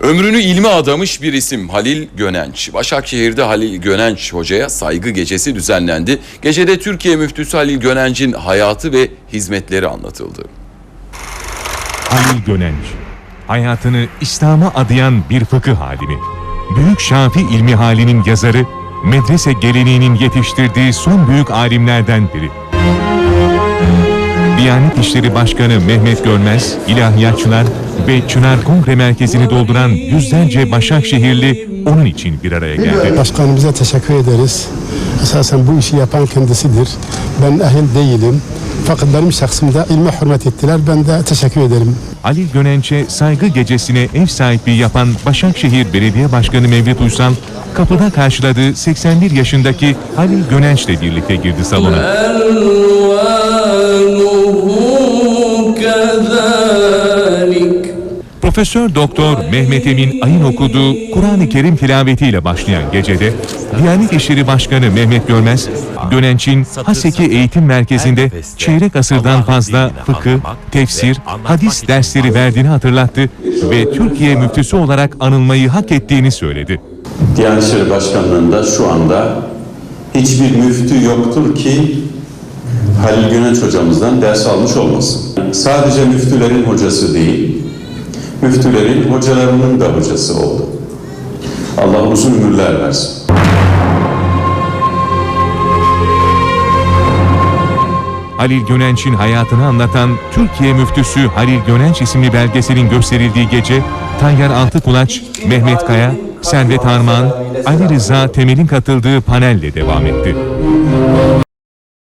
Ömrünü ilme adamış bir isim Halil Gönenç. Başakşehir'de Halil Gönenç hocaya saygı gecesi düzenlendi. Gecede Türkiye müftüsü Halil Gönenç'in hayatı ve hizmetleri anlatıldı. Halil Gönenç, hayatını İslam'a adayan bir fıkıh alimi. Büyük Şafi ilmi halinin yazarı, medrese geleneğinin yetiştirdiği son büyük alimlerden biri. Diyanet İşleri Başkanı Mehmet Görmez, ilahiyatçılar ve Çınar Kongre Merkezi'ni dolduran yüzlerce Başakşehirli onun için bir araya geldi. Başkanımıza teşekkür ederiz. Esasen bu işi yapan kendisidir. Ben ehil değilim. Fakat benim şahsımda ilme hürmet ettiler. Ben de teşekkür ederim. Halil Gönenç'e saygı gecesine ev sahipliği yapan Başakşehir Belediye Başkanı Mevlüt Uysal, kapıda karşıladığı 81 yaşındaki Halil Gönenç'le birlikte girdi salona. Profesör Doktor Mehmet Emin Ay'ın okuduğu Kur'an-ı Kerim tilavetiyle başlayan gecede Diyanet İşleri Başkanı Mehmet Görmez, Gönenç'in Haseki Eğitim Merkezi'nde çeyrek asırdan fazla fıkıh, tefsir, hadis dersleri verdiğini hatırlattı ve Türkiye müftüsü olarak anılmayı hak ettiğini söyledi. Diyanet İşleri Başkanlığı'nda şu anda hiçbir müftü yoktur ki Halil Gönenç hocamızdan ders almış olmasın. Sadece müftülerin hocası değil, müftülerin hocalarının da hocası oldu. Allah uzun ömürler versin. Halil Gönenç'in hayatını anlatan Türkiye Müftüsü Halil Gönenç isimli belgeselin gösterildiği gece Tayyar Altıkulaç, Mehmet Kaya, Servet Armağan, Ali Rıza Temel'in katıldığı panelle devam etti.